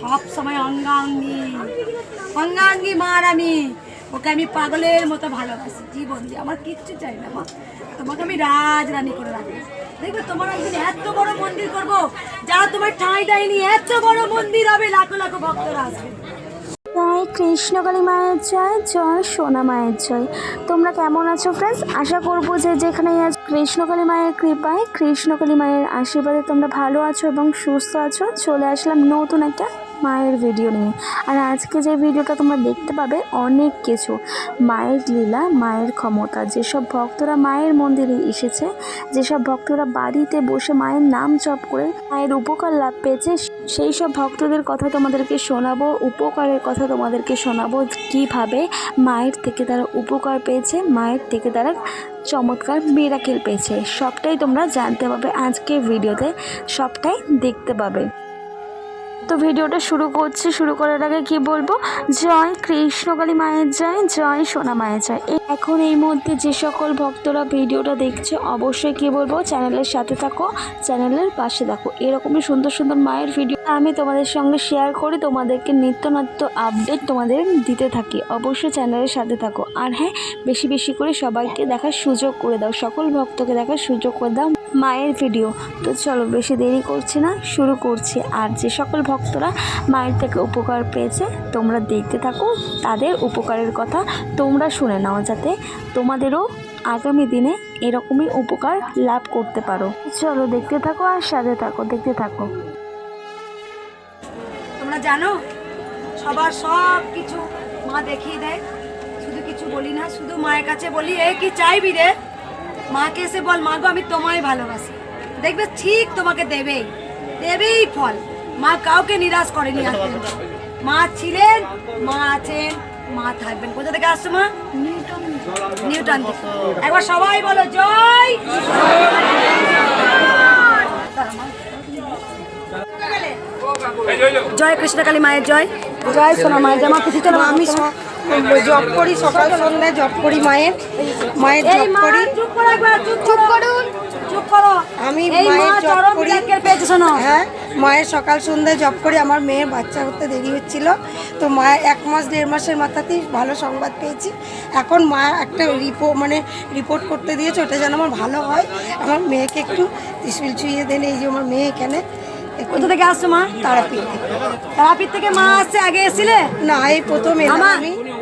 সব সময় অঙ্গাঙ্গি। অঙ্গাঙ্গি মার আমি। ওকে আমি পাগলের মতো ভালোবাসি, জীবন দিয়ে। আমার কিচ্ছু চাই না মা। তোমাকে আমি রাজ রানী করে রাখব। দেখবে তোমার একদিন এত বড় মন্দির করব, যারা তোমার ঠাঁই দেয়নি, এত বড় মন্দির হবে, লাখো লাখো ভক্তরা আসবে। জয় কৃষ্ণকালী মায়ের জয় জয় সোনা মায়ের জয়। তোমরা কেমন আছো ফ্রেন্ডস আশা করব যে যেখানেই আজ কৃষ্ণকালী মায়ের কৃপায়, কৃষ্ণকালী মায়ের আশীর্বাদে তোমরা ভালো আছো এবং সুস্থ আছো। চলে আসলাম নতুন একটা মায়ের ভিডিও নিয়ে। আর আজকে যে ভিডিওটা তোমরা দেখতে পাবে, অনেক কিছু। মায়ের লীলা, মায়ের ক্ষমতা, যেসব ভক্তরা মায়ের মন্দিরে এসেছে, যেসব ভক্তরা বাড়িতে বসে মায়ের নাম জপ করে, মায়ের উপকার লাভ পেয়েছে, সেই সব ভক্তদের কথা তোমাদেরকে শোনাবো, উপকারের কথা তোমাদেরকে শোনাবো, কীভাবে মায়ের থেকে তারা উপকার পেয়েছে, মায়ের থেকে তারা চমৎকার মিরাকেল পেয়েছে। সবটাই তোমরা জানতে পাবে আজকের ভিডিওতে সবটাই দেখতে পাবে। তো ভিডিওটা শুরু করছি, শুরু করার আগে কি বলব? জয় কৃষ্ণকালী মায়ের জয় জয় সোনা মায়ের জয়। এখন এই মধ্যে যে সকল ভক্তরা ভিডিওটা দেখছে, অবশ্যই কি বলব, চ্যানেলের সাথে থাকো, চ্যানেলের পাশে থাকো এরকমই সুন্দর সুন্দর মায়ের ভিডিও আমি তোমাদের সঙ্গে শেয়ার করি, তোমাদেরকে নিত্য নত্য আপডেট তোমাদের দিতে থাকি। অবশ্যই চ্যানেলের সাথে থাকো। আর হ্যাঁ বেশি বেশি করে সবাইকে দেখার সুযোগ করে দাও, সকল ভক্তকে দেখার সুযোগ করে দাও। মায়ের ভিডিও। তো চলো বেশি দেরি করছি না, শুরু করছি। আর যে সকল ভক্তরা মায়ের থেকে উপকার পেয়েছে, তোমরা দেখতে থাকো, তাদের উপকারের কথা তোমরা শুনে নাও, যাতে তোমাদেরও আগামী দিনে এরকমই উপকার লাভ করতে পারো। চলো দেখতে থাকো আর সাথে থাকো, দেখতে থাকো। তোমরা জানো, সবার সব কিছু মা দেখিয়ে দেয়। শুধু কিছু বলি না, শুধু মায়ের কাছে বলি, এ কি চাইবি রে? মাকে এসে বল মা গো আমি তোমায় ভালোবাসি। দেখবে ঠিক তোমাকে দেবেই। দেবেই ফল। মা কাউকে নিরাশ করেনি মা ছিলেন মা আছেন মা থাকবেন। কোথা থেকে আসছো মা? নিউটন। নিউটন একবার সবাই বলো জয় জয় কৃষ্ণকালী মায়ের জয়। মায়ের জয় মা খুশি আমি জপ করি সকাল সন্ধ্যায় জব করি মায়ের মায়ের মা করি। চুপ করুন আমি মায়ের চরম করি। হ্যাঁ মায়ের সকাল সন্ধ্যায় জপ করি। আমার মেয়ের বাচ্চা হতে দেরি হচ্ছিল। তো মায়ের এক মাস দেড় মাসের মাথাতেই ভালো সংবাদ পেয়েছি। এখন মা একটা রিপোর্ট মানে রিপোর্ট করতে দিয়েছে ওটা যেন আমার ভালো হয়। আমার মেয়েকে একটু ত্রিশুল ছুঁয়ে দেন। এই যে আমার মেয়ে এখানে। কোথা থেকে আসছো মা? তারাপীঠ থেকে। তারাপীঠ থেকে মা আসছে আগে এসেছিলে? না এই প্রথম আমার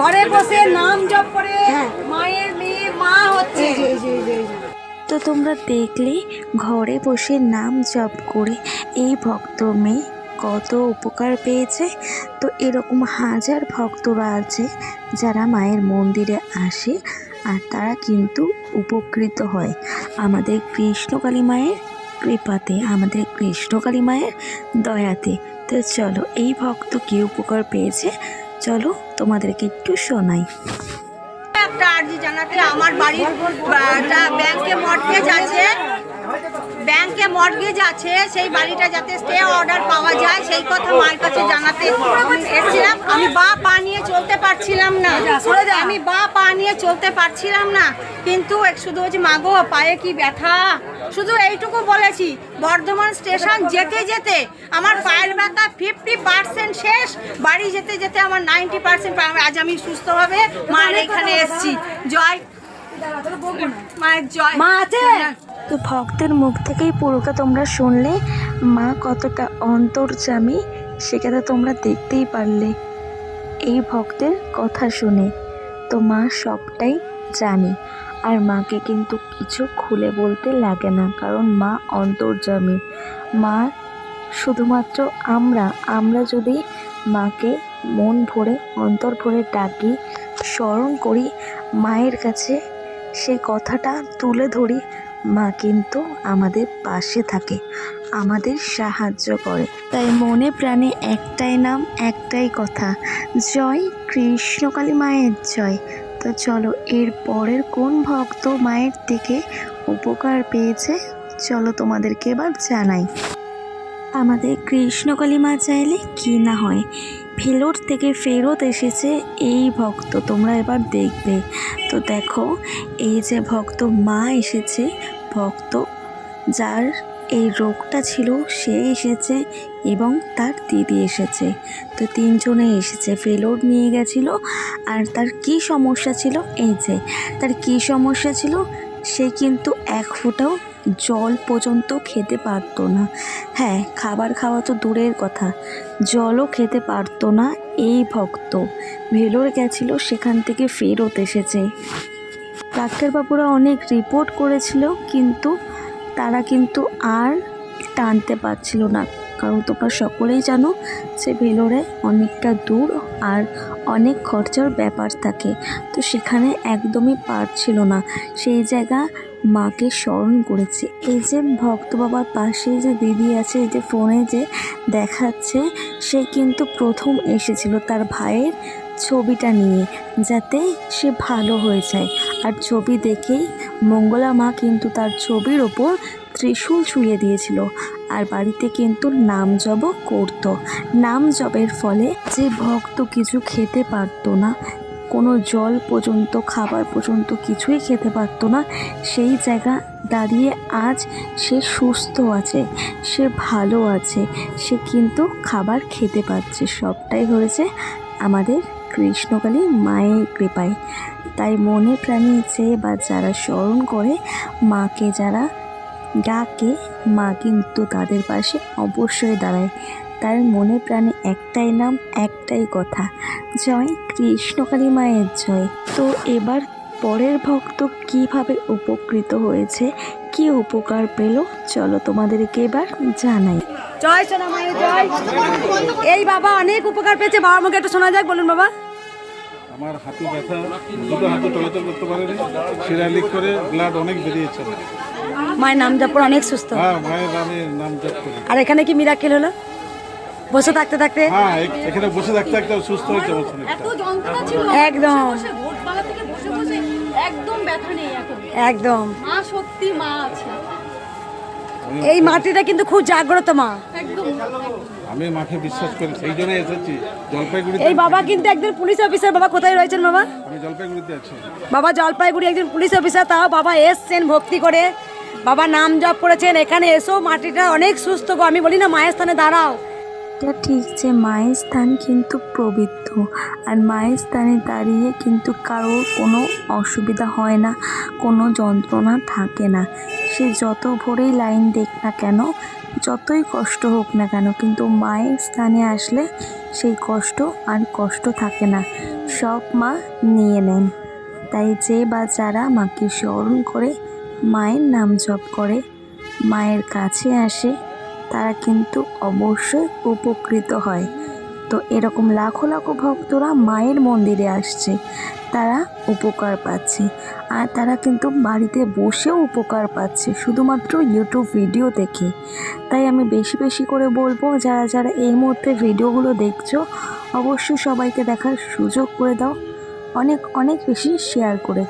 ঘরে বসে নাম জপ করে হ্যাঁ। মায়ের মেয়ে মা হচ্ছে। তো তোমরা দেখলে ঘরে বসে নাম জপ করে এই ভক্ত মেয়ে কত উপকার পেয়েছে। তো এরকম হাজার ভক্তরা আছে যারা মায়ের মন্দিরে আসে আর তারা কিন্তু উপকৃত হয়। আমাদের কৃষ্ণকালী মায়ের কৃপাতে, আমাদের কৃষ্ণকালী মায়ের দয়াতে। তো চলো, এই ভক্ত কী উপকার পেয়েছে? চলো, তোমাদেরকে একটু শোনাই। একটা আর্জি জানাতে আমার বাড়ির ব্যাংকে মর্গেজ আছে। ব্যাংকে মর্গেজ আছে সেই বাড়িটা যাতে স্টে অর্ডার পাওয়া যায় সেই কথা মায়ের কাছে জানাতে এসেছিলাম। আমি বা পা নিয়ে চলতে পারছিলাম না। আমি বা পা নিয়ে চলতে পারছিলাম না। কিন্তু এক শুধু হচ্ছে মাগো পায়ে কি ব্যথা? শুধু এইটুকু বলেছি বর্ধমান স্টেশন যেতে যেতে আমার পায়ের ব্যথা ফিফটি পার্সেন্ট শেষ বাড়ি যেতে যেতে আমার নাইনটি পার্সেন্ট আজ আমি সুস্থভাবে মায়ের এখানে এসেছি। জয় মায়ের জয় মা আছে? তো ভক্তের মুখ থেকেই পুরোটা তোমরা শুনলে, মা কতটা অন্তর্জামী সেটা তোমরা দেখতেই পারলে। এই ভক্তের কথা শুনে তো মা সবটাই জানে। আর মাকে কিন্তু কিছু খুলে বলতে লাগে না, কারণ মা অন্তর্জামী মা শুধুমাত্র আমরা আমরা যদি মাকে মন ভরে, অন্তর ভরে ডাকি, স্মরণ করি, মায়ের কাছে সেই কথাটা তুলে ধরি মা কিন্তু আমাদের পাশে থাকে, আমাদের সাহায্য করে। তাই মনে প্রাণে একটাই নাম, একটাই কথা, জয় কৃষ্ণকালী মায়ের জয়। তো চলো, এর পরের কোন ভক্ত মায়ের থেকে উপকার পেয়েছে? চলো তোমাদেরকে এবার জানাই। আমাদের কৃষ্ণকালী মা চাইলে কি না হয় ভেলোর থেকে ফেরত এসেছে এই ভক্ত, তোমরা এবার দেখবে। তো দেখো, এই যে ভক্ত মা এসেছে, ভক্ত যার এই রোগটা ছিল, সে এসেছে এবং তার দিদি এসেছে। তো তিনজনে এসেছে, ফেলোর নিয়ে গেছিল আর তার কি সমস্যা ছিল? এই যে, তার কি সমস্যা ছিল, সে কিন্তু এক ফোঁটাও জল পর্যন্ত খেতে পারতো না। হ্যাঁ খাবার খাওয়া তো দূরের কথা। জলও খেতে পারতো না এই ভক্ত। ভেলোর গেছিল, সেখান থেকে ফেরত এসেছে। ডাক্তারবাবুরা অনেক রিপোর্ট করেছিল, কিন্তু তারা কিন্তু আর টানতে পারছিল না। কারণ তোমরা সকলেই জানো যে ভেলোরে অনেকটা দূর আর অনেক খরচার ব্যাপার থাকে। তো সেখানে একদমই পারছিল না। সেই জায়গা মাকে স্মরণ করেছে। এই যে ভক্ত বাবার পাশে যে দিদি আছে, এই যে ফোনে যে দেখাচ্ছে, সে কিন্তু প্রথম এসেছিল তার ভাইয়ের ছবিটা নিয়ে, যাতে সে ভালো হয়ে যায়। আর ছবি দেখেই মঙ্গলা মা কিন্তু তার ছবির ওপর ত্রিশূল ছুঁয়ে দিয়েছিল। আর বাড়িতে কিন্তু নাম জপ করতো। নাম জপের ফলে যে ভক্ত কিছু খেতে পারতো না কোনো জল পর্যন্ত, খাবার পর্যন্ত কিছুই খেতে পারতো না। সেই জায়গা দাঁড়িয়ে আজ সে সুস্থ আছে, সে ভালো আছে, সে কিন্তু খাবার খেতে পারছে। সবটাই হয়েছে আমাদের কৃষ্ণকালী মায়ের কৃপায়। তাই মনে প্রাণে চেয়ে বা যারা স্মরণ করে, মাকে যারা ডাকে, মা কিন্তু তাদের পাশে অবশ্যই দাঁড়ায়। তার মনে প্রাণে একটাই নাম একটাই কথা। জয় কৃষ্ণকালী মায়ের জয়। তো এবার পরের ভক্ত কীভাবে উপকৃত হয়েছে কি উপকার পেল চলো তোমাদেরকে এবার জানাই। জয় সোনা মায়ের জয়। এই বাবা অনেক উপকার পেয়েছে। বাবার মুখে একটু শোনা যাক বলুন বাবা। আমার হাঁটু ব্যথা দুটো হাঁটু চলাচল করতে পারেনি শিরা লিক করে ব্লাড অনেক বেরিয়েছে মায়ের নাম জপ অনেক সুস্থ। হ্যাঁ মায়ের নামে নাম জপ করি। আর এখানে কি মিরাকেল হলো? বসে থাকতে থাকতে? হ্যাঁ এখানে বসে থাকতে থাকতে সুস্থ হয়েছে আমার শরীরটা যন্ত্রণা ছিল একদম। বসে ভোরবেলা থেকে বসে বসে একদম ব্যথা নেই এখন। একদম। মা সত্যি মা আছে। এই মাটিটা কিন্তু খুব জাগ্রত মা। একদম। আমি মাকে বিশ্বাস করি সেই জন্য এসেছি। জলপাইগুড়িতে এই বাবা কিন্তু একজন পুলিশ অফিসার। বাবা কোথায় রয়েছেন বাবা? আমি জলপাইগুড়িতে আছি। বাবা জলপাইগুড়ি একজন পুলিশ অফিসার। তাও বাবা এসছেন ভক্তি করে। বাবা নাম জপ করেছেন। এখানে এসো মাটিটা অনেক সুস্থ গো। আমি বলি না মায়ের স্থানে দাঁড়াও। এটা ঠিক যে মায়ের স্থান কিন্তু পবিত্র। আর মায়ের স্থানে দাঁড়িয়ে কিন্তু কারোর কোনো অসুবিধা হয় না, কোনো যন্ত্রণা থাকে না। সে যত ভোরেই লাইন দেখ না কেন, যতই কষ্ট হোক না কেন, কিন্তু মায়ের স্থানে আসলে সেই কষ্ট আর কষ্ট থাকে না। সব মা নিয়ে নেন। তাই যে বা যারা মাকে স্মরণ করে মায়ের নাম জপ করে, মায়ের কাছে আসে তারা কিন্তু অবশ্যই উপকৃত হয়। তো এরকম লাখো লাখো ভক্তরা মায়ের মন্দিরে আসছে। তারা উপকার পাচ্ছে। আর তারা কিন্তু বাড়িতে বসেও উপকার পাচ্ছে। শুধুমাত্র ইউটিউব ভিডিও দেখে। তাই আমি বেশি বেশি করে বলব, যারা যারা এই মুহূর্তে ভিডিওগুলো দেখছ, অবশ্যই সবাইকে দেখার সুযোগ করে দাও। অনেক অনেক বেশি শেয়ার করে।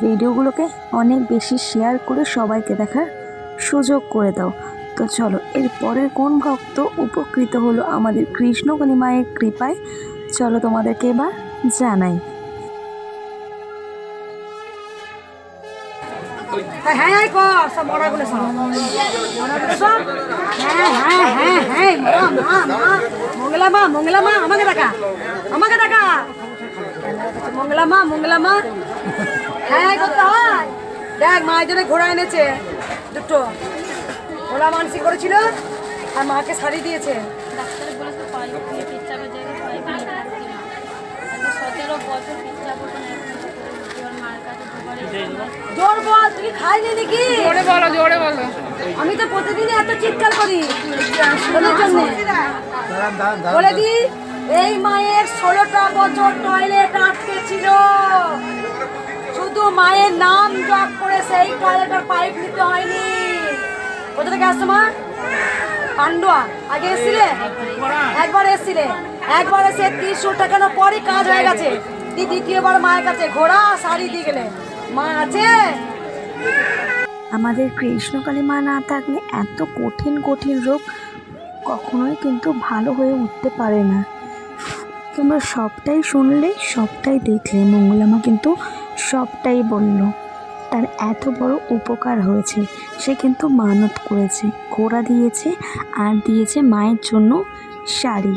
ভিডিওগুলোকে অনেক বেশি শেয়ার করে সবাইকে দেখার সুযোগ করে দাও। তো চলো, এর পরের কোন ভক্ত উপকৃত হলো আমাদের কৃষ্ণকালী মায়ের কৃপায়? চলো তোমাদেরকে এবার জানাই। হ্যাঁ হ্যাঁ হ্যাঁ হ্যাঁ হ্যাঁ হ্যাঁ মা মা হ্যাঁ দেখ, মা জন্য ঘোড়া এনেছে, দুটো। ঘোড়া মানসি করেছিল আর মাকে শাড়ি দিয়েছে। ডাক্তার বলেছে সতেরো বছর পেচ্ছাপ ওর জোর বল তুই খাইনি নাকি? জোরে বলো জোরে বলো। আমি তো প্রতিদিনই এত চিৎকার করি তোদের জন্য। বলে দি এই মায়ের ষোলোটা বছর টয়লেট আটকে ছিল। শুধু মায়ের নাম জপ করে সেই টয়লেটের পাইপ নিতে হয়নি। কোথা থেকে আসছো, মা? পান্ডুয়া। আগে এসছিলে? একবার এসছিলে। একবার এসে টাকার পরই কাজ হয়ে গেছে। দ্বিতীয়বার মায়ের কাছে ঘোড়া, শাড়ি দিয়ে গেলে। মা আছে? আমাদের কৃষ্ণকালী মা না থাকলে এত কঠিন কঠিন রোগ কখনোই কিন্তু ভালো হয়ে উঠতে পারে না। তোমরা সবটাই শুনলে, সবটাই দেখলে। মঙ্গলামা কিন্তু সবটাই বলল। তার এত বড় উপকার হয়েছে। সে কিন্তু মানত করেছে ঘোড়া দিয়েছে আর দিয়েছে মায়ের জন্য শাড়ি।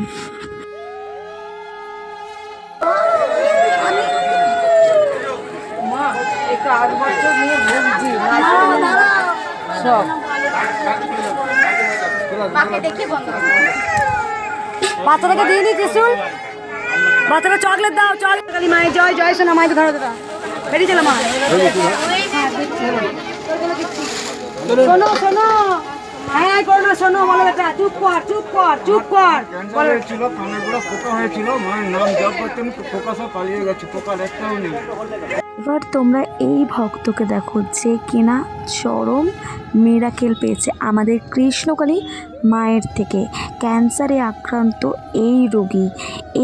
বাচ্চাটাকে দিয়ে নি ত্রিশুল। বাচ্চাটা চকলেট দাও চল। কালী মায়ের জয় জয় সোনা মায়ের ধরো দাদা বেরিয়ে চলো মা। শোনো শোনো। হ্যাঁ করো না শোনো বলো বেটা চুপ কর চুপ কর চুপ কর। কানের পোকা হয়েছিল মায়ের নাম জপ করতেন পোকা সব পালিয়ে গেছে একটাও নেই। এবার তোমরা এই ভক্তকে দেখো যে কিনা চরম মিরাকেল পেয়েছে আমাদের কৃষ্ণকালী মায়ের থেকে। ক্যান্সারে আক্রান্ত এই রোগী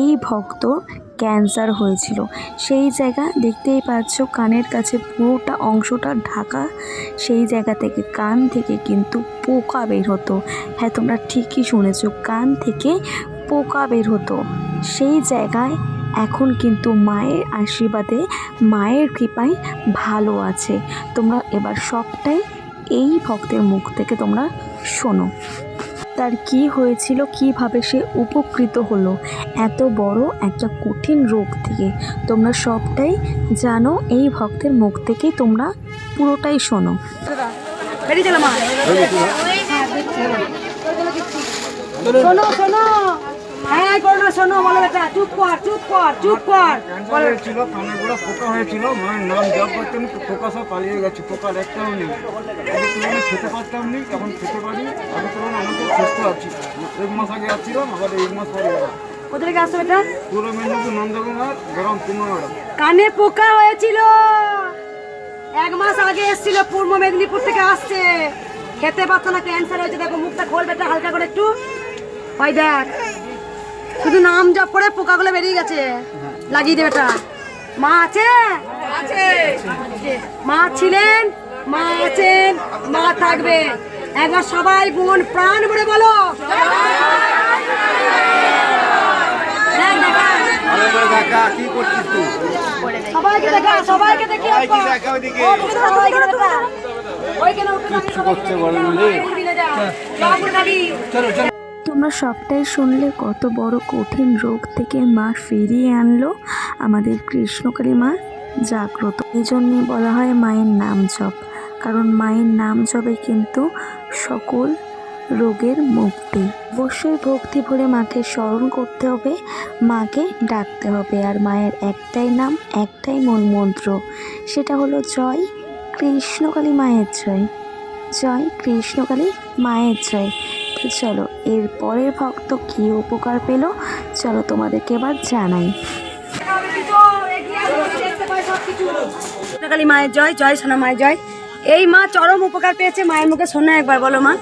এই ভক্ত ক্যান্সার হয়েছিল। সেই জায়গা দেখতেই পাচ্ছ কানের কাছে পুরোটা অংশটা ঢাকা। সেই জায়গা থেকে কান থেকে কিন্তু পোকা বের হতো। হ্যাঁ তোমরা ঠিকই শুনেছ, কান থেকে পোকা বের হতো। সেই জায়গায় এখন কিন্তু মায়ের আশীর্বাদে, মায়ের কৃপায় ভালো আছে। তোমরা এবার সবটাই এই ভক্তের মুখ থেকে তোমরা শোনো। তার কি হয়েছিল কীভাবে সে উপকৃত হলো এত বড় একটা কঠিন রোগ থেকে। তোমরা সবটাই জানো এই ভক্তের মুখ থেকেই তোমরা পুরোটাই শোনো। শোনো শোনো। হ্যাঁ শোনো বলো বেটা চুপ কর চুপ কর চুপ কর। কানের গোড়া পোকা হয়েছিল মায়ের নাম জপ পোকা সব পালিয়ে গেছে পোকার একটাও নেই। আগে তুলনায় খেতে পারতাম নি এখন খেতে পারি আগে তুলনায় আমাকে সুস্থ আছি। এক মাস আগে আসছিলাম আবার এক মাস পরে এলাম। কোথা আসছো বেটা পূর্ব মেদিনীপুর নন্দকুমার গরম কুমার। কানে পোকা হয়েছিল। এক মাস আগে এসেছিল পূর্ব মেদিনীপুর থেকে আসছে। খেতে পারতো না ক্যান্সার হয়েছে। দেখো মুখটা খোল বেটা হালকা করে একটু। হয় দেখ। শুধু নাম জপ করে পোকাগুলো বেরিয়ে গেছে। লাগিয়ে দে বেটা। মা আছে? আছে মা ছিলেন? মা আছেন? মা থাকবে। একবার সবাই বোন প্রাণ ভরে বলো। সবাইকে দেখা সবাইকে দেখি বলে না তোমরা সবটাই শুনলে কত বড় কঠিন রোগ থেকে মা ফিরিয়ে আনলো আমাদের কৃষ্ণকালী মা জাগ্রত। এই জন্যে বলা হয় মায়ের নাম জপ, কারণ মায়ের নাম জপে কিন্তু সকল রোগের মুক্তি। অবশ্যই ভক্তি ভরে মাকে স্মরণ করতে হবে, মাকে ডাকতে হবে, আর মায়ের একটাই নাম, একটাই মূল মন্ত্র, সেটা হলো জয় কৃষ্ণকালী মায়ের জয় জয় কৃষ্ণকালী মায়ের জয়। চলো এর পরের ভক্ত কী উপকার পেল? চলো তোমাদেরকে এবার জানাই। কালী মায়ের জয় জয় সোনা মায়ের জয়। এই মা চরম উপকার পেয়েছে মায়ের মুখে শোনা একবার বলো মা।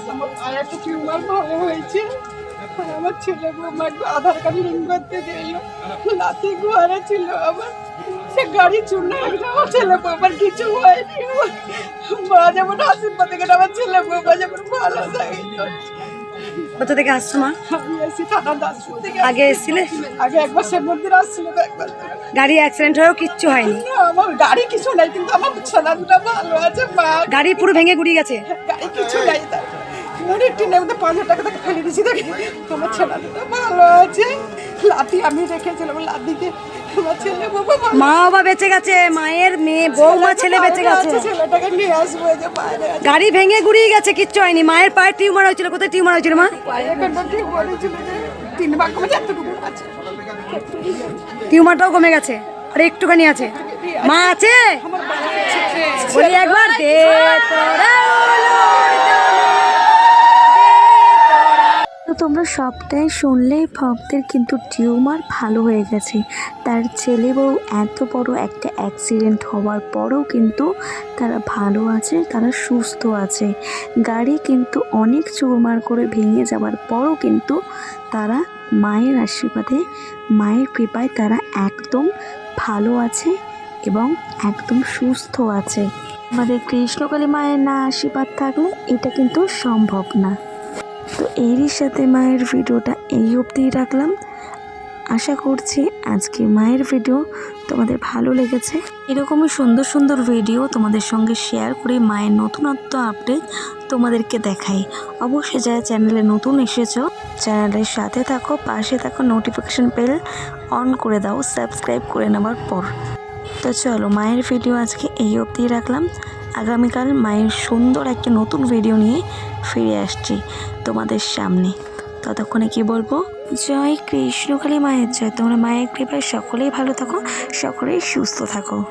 হয়েছে আমার ছেলে বৌমা একটু আধার কার্ড লিঙ্ক করতে গেল ছিল আমার সে গাড়ি হয়েছে আমার ছেলে বৌমার কিছু হয়নি। মা যেমন আশীর্বাদ থেকে আমার ছেলে বৌমা যেমন ভালো থাকে কোথা থেকে আসছো মা? আগে এসেছিলে? আগে একবার সে মন্দির আসছিল একবার গাড়ি অ্যাক্সিডেন্ট হয়েও কিচ্ছু হয়নি? আমার গাড়ি কিছু নাই কিন্তু আমার ছেলেটা ভালো আছে মা। গাড়ি পুরো ভেঙে গুড়িয়ে গেছে? গাড়ি কিছু নাই মুড়ির টিনের মধ্যে পাঁচ হাজার টাকা তাকে ফেলে দিয়েছি দেখে। আমার ছেলেটা ভালো আছে। লাঠি আমি রেখেছিলাম লাঠিকে মা বাবা বেঁচে গেছে মায়ের মেয়ে বৌমা ছেলে বেঁচে গেছে। গাড়ি ভেঙে গুড়িয়ে গেছে কিচ্ছু হয়নি। মায়ের পায়ে টিউমার হয়েছিল কোথায় টিউমার হয়েছিল মা? টিউমারটাও কমে গেছে আর একটুখানি আছে। মা আছে? বলি একবার দে তোরা তোমরা সবটাই শুনলে, ভক্তের কিন্তু টিউমার ভালো হয়ে গেছে। তার ছেলে বউ এত বড় একটা অ্যাক্সিডেন্ট হওয়ার পরও কিন্তু তারা ভালো আছে, তারা সুস্থ আছে। গাড়ি কিন্তু অনেক চুরমার করে ভেঙে যাওয়ার পরও কিন্তু তারা মায়ের আশীর্বাদে, মায়ের কৃপায় তারা একদম ভালো আছে এবং একদম সুস্থ আছে। আমাদের কৃষ্ণকালী মায়ের না আশীর্বাদ থাকলে এটা কিন্তু সম্ভব না। তো এরই সাথে মায়ের ভিডিওটা এই অবধিই রাখলাম। আশা করছি আজকে মায়ের ভিডিও তোমাদের ভালো লেগেছে। এরকমই সুন্দর সুন্দর ভিডিও তোমাদের সঙ্গে শেয়ার করে মায়ের নতুনত্ব আপডেট তোমাদেরকে দেখাই। অবশ্যই যারা চ্যানেলে নতুন এসেছ চ্যানেলের সাথে থাকো, পাশে থাকো নোটিফিকেশান বেল অন করে দাও সাবস্ক্রাইব করে নেওয়ার পর। তো চলো মায়ের ভিডিও আজকে এই অবধি রাখলাম। আগামীকাল মায়ের সুন্দর একটা নতুন ভিডিও নিয়ে ফিরে আসছি তোমাদের সামনে। ততক্ষণে কি বলব? জয় কৃষ্ণকালী মায়ের জয়। তোমরা মায়ের কৃপায় সকলেই ভালো থাকো, সকলেই সুস্থ থাকো।